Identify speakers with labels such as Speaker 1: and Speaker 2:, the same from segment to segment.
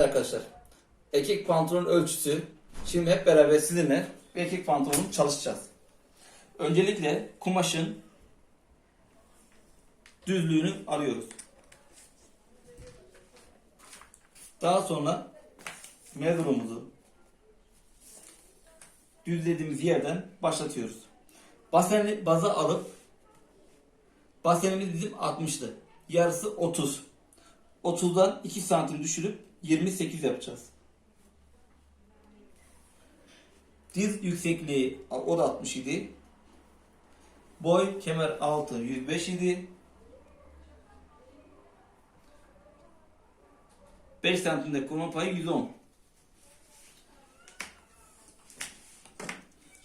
Speaker 1: Arkadaşlar erkek pantolon ölçüsü şimdi hep beraber sizinle erkek pantolonu çalışacağız. Öncelikle kumaşın düzlüğünü arıyoruz. Daha sonra mevzurumuzu düzlediğimiz yerden başlatıyoruz. Baseni baza alıp basenimiz bizim 60'tı. Yarısı 30. 30'dan 2 santim düşürüp 28 yapacağız. Diz yüksekliği o da 60 idi. Boy kemer altı 105 idi. 5 santimde kurma payı 110.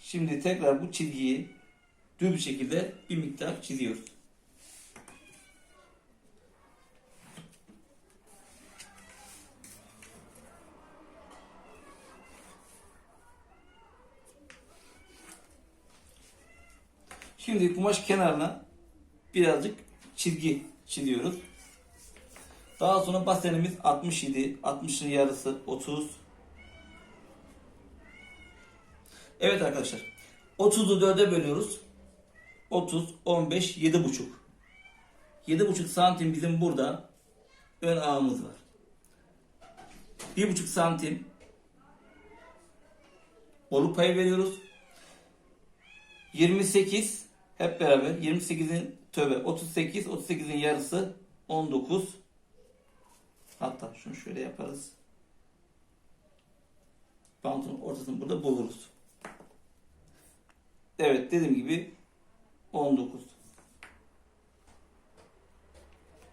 Speaker 1: Şimdi tekrar bu çizgiyi düz bir şekilde bir miktar çiziyoruz. Şimdi kumaş kenarına birazcık çizgi çiziyoruz. Daha sonra basenimiz 67, 60'ın yarısı 30. Evet arkadaşlar. 30'u 4'e bölüyoruz. 30, 15, 7,5. 7,5 santim bizim burada ön ağımız var. 1,5 santim bolu payı veriyoruz. 28 hep beraber 28'in tövbe 38 38'in yarısı 19 hatta şunu şöyle yaparız. Pantolonun ortasını burada buluruz. Evet dediğim gibi 19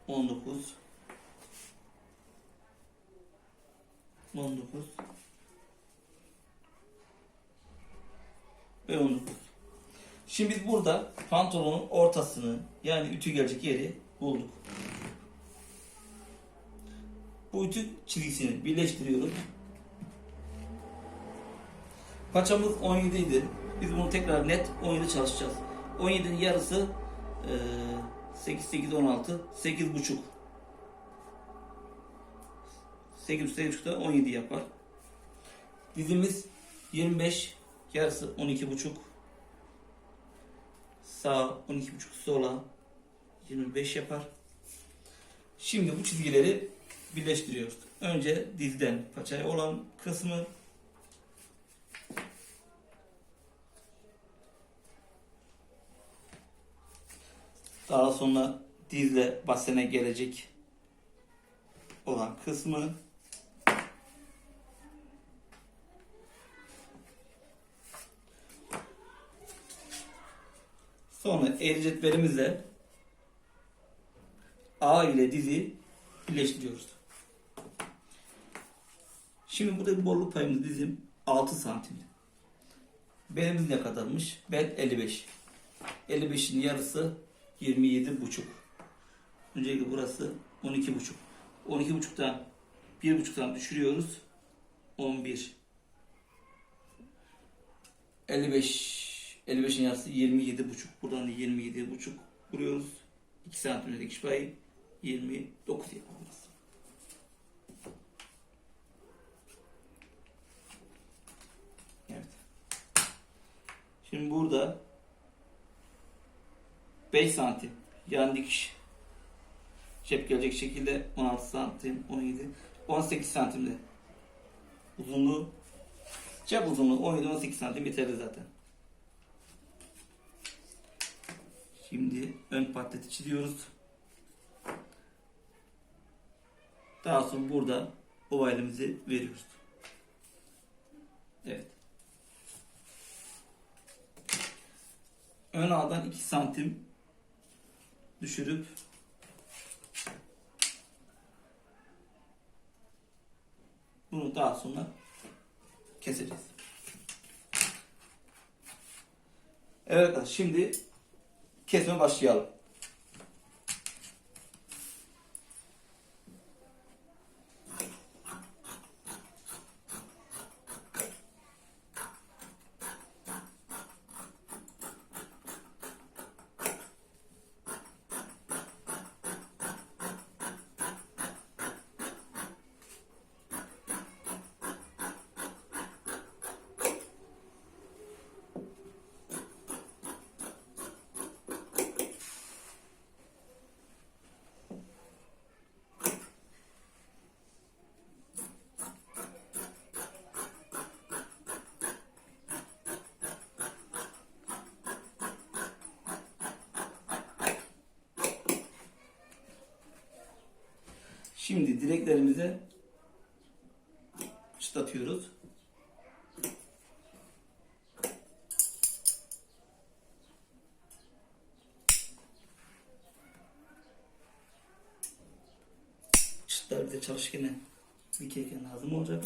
Speaker 1: 19 19 ve 19 Şimdi burada pantolonun ortasını yani ütü gelecek yeri bulduk. Bu ütü çizgisini birleştiriyoruz. Paçamız 17 idi. Biz bunu tekrar net 17 çalışacağız. 17'nin yarısı eee, 8, 8, 16, 8 buçuk. 8, 8 da 17 yapar. Dizimiz 25, yarısı 12 buçuk. Sağ 12.5 sola 25 yapar. Şimdi bu çizgileri birleştiriyoruz. Önce dizden paçaya olan kısmı daha sonra dizle basene gelecek olan kısmı Sonra el A ile dizi birleştiriyoruz. Şimdi burada bir bolluk payımız dizim 6 santim. Belimiz ne kadarmış? Bel 55. 55'in yarısı 27 buçuk. Öncelikle burası 12 buçuk. 12 buçuktan 1 buçuktan düşürüyoruz. 11. 55 55'in yarısı 27 buçuk. Buradan da 27 buçuk vuruyoruz. 2 santimlik dikiş payı 29 yapıyoruz. Evet. Şimdi burada 5 santim yan dikiş cep gelecek şekilde 16 santim 17 18 santimde uzunluğu cep uzunluğu 17-18 santim yeterli zaten. Şimdi ön patleti çiziyoruz. Daha sonra burada ovalimizi veriyoruz. Evet. Ön ağdan 2 santim düşürüp bunu daha sonra keseceğiz. Evet arkadaşlar şimdi kesme başlayalım. Şimdi direklerimize çıtlatıyoruz. Çıtlar bize çalışırken dikerken lazım olacak.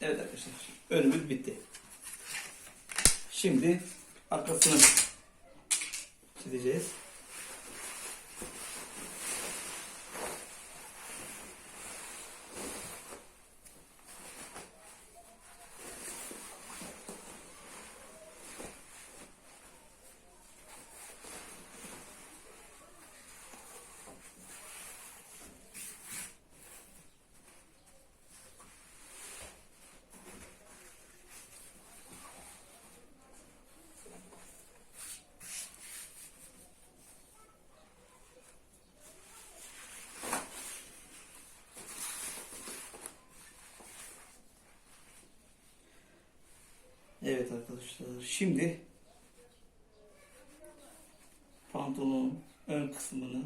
Speaker 1: Evet arkadaşlar. Önümüz bitti. Şimdi arkasını çizeceğiz. Arkadaşlar. Şimdi pantolonun ön kısmını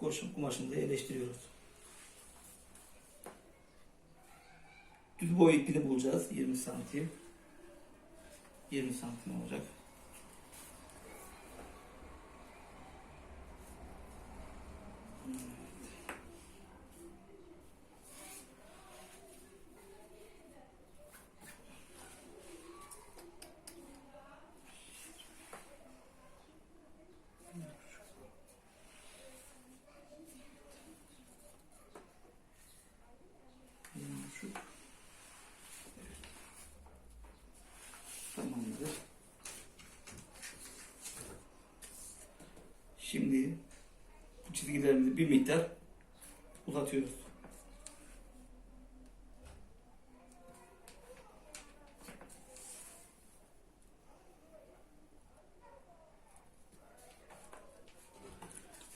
Speaker 1: koşum kumaşında yerleştiriyoruz. Düz boy ipini bulacağız. 20 santim. 20 santim olacak. Şu. Evet. Tamamdır. Şimdi bu çizgilerimizi bir miktar uzatıyoruz.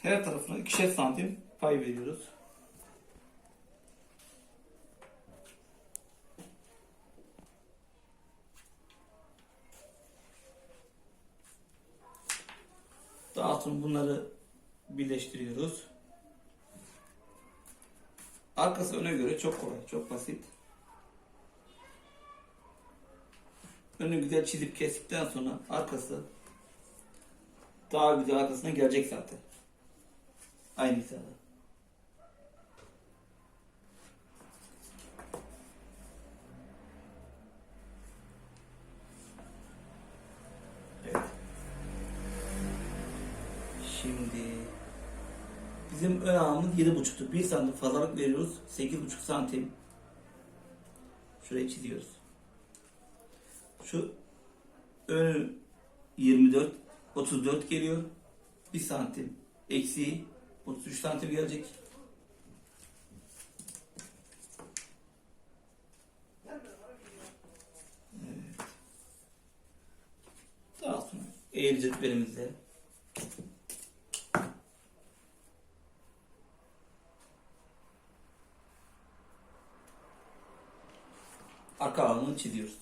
Speaker 1: Her tarafına ikişer santim pay veriyoruz. Daha sonra bunları birleştiriyoruz. Arkası öne göre çok kolay, çok basit. Önü güzel çizip kestikten sonra arkası daha güzel arkasına gelecek zaten. Aynı hizada. Bizim ön ağımız 7.5'tu. 1 santim fazlalık veriyoruz. 8.5 santim. Şurayı çiziyoruz. Şu önü 24 34 geliyor. 1 santim eksiği 33 santim gelecek. Evet. Daha sonra eğri cetvelimizle arka alanını çiziyoruz.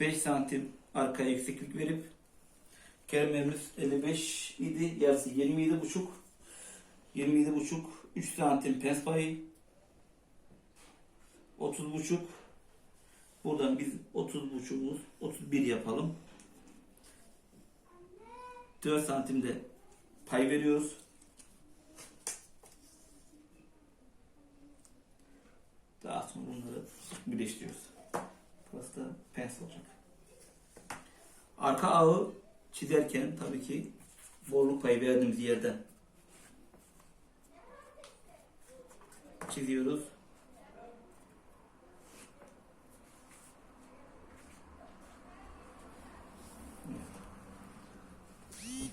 Speaker 1: 5 santim arkaya yükseklik verip kermerimiz 55 idi. Yarısı 27 buçuk. 27 buçuk. 3 santim pens payı. 30 buçuk. Buradan biz 30 buçuğumuz 31 yapalım. 4 santimde pay veriyoruz. Daha sonra bunları birleştiriyoruz. Burası da pens olacak. Arka ağı çizerken tabii ki borluk payı verdiğimiz yerden çiziyoruz.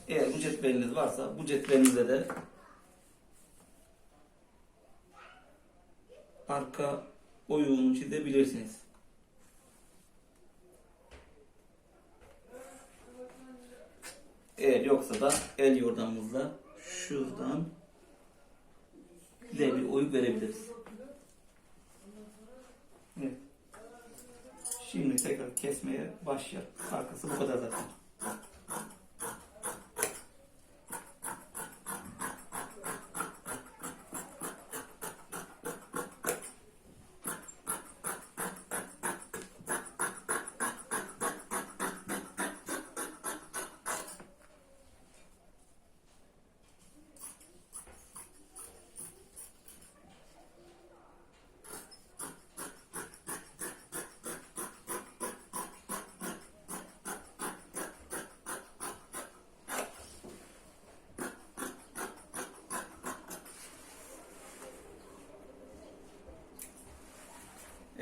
Speaker 1: Eğer bu cetveliniz varsa bu cetvelinize de arka oyuğunu çizebilirsiniz. Eğer yoksa da el yordamımızla şuradan güzel bir oyuk verebiliriz. Evet. Şimdi tekrar kesmeye başlayalım. Arkası bu kadar zaten.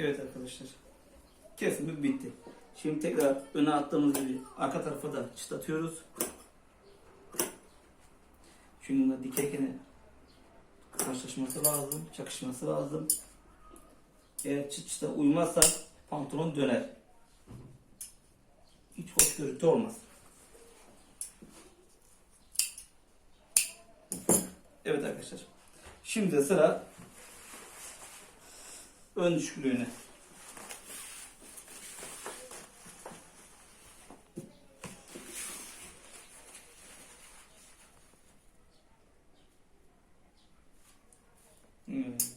Speaker 1: Evet arkadaşlar. Kesimi bitti. Şimdi tekrar öne attığımız gibi arka tarafa da çıtlatıyoruz. Çünkü bunlar dikerken karşılaşması lazım, çakışması lazım. Eğer çıt çıta uymazsa pantolon döner. Hiç hoş görüntü olmaz. Evet arkadaşlar. Şimdi sıra ön düşüklüğüne. Evet.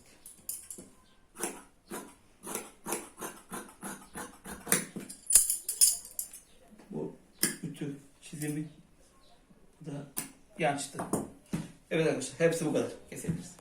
Speaker 1: Bu ütü çizimi da yan çıtı. Evet arkadaşlar hepsi bu kadar. Kesebiliriz.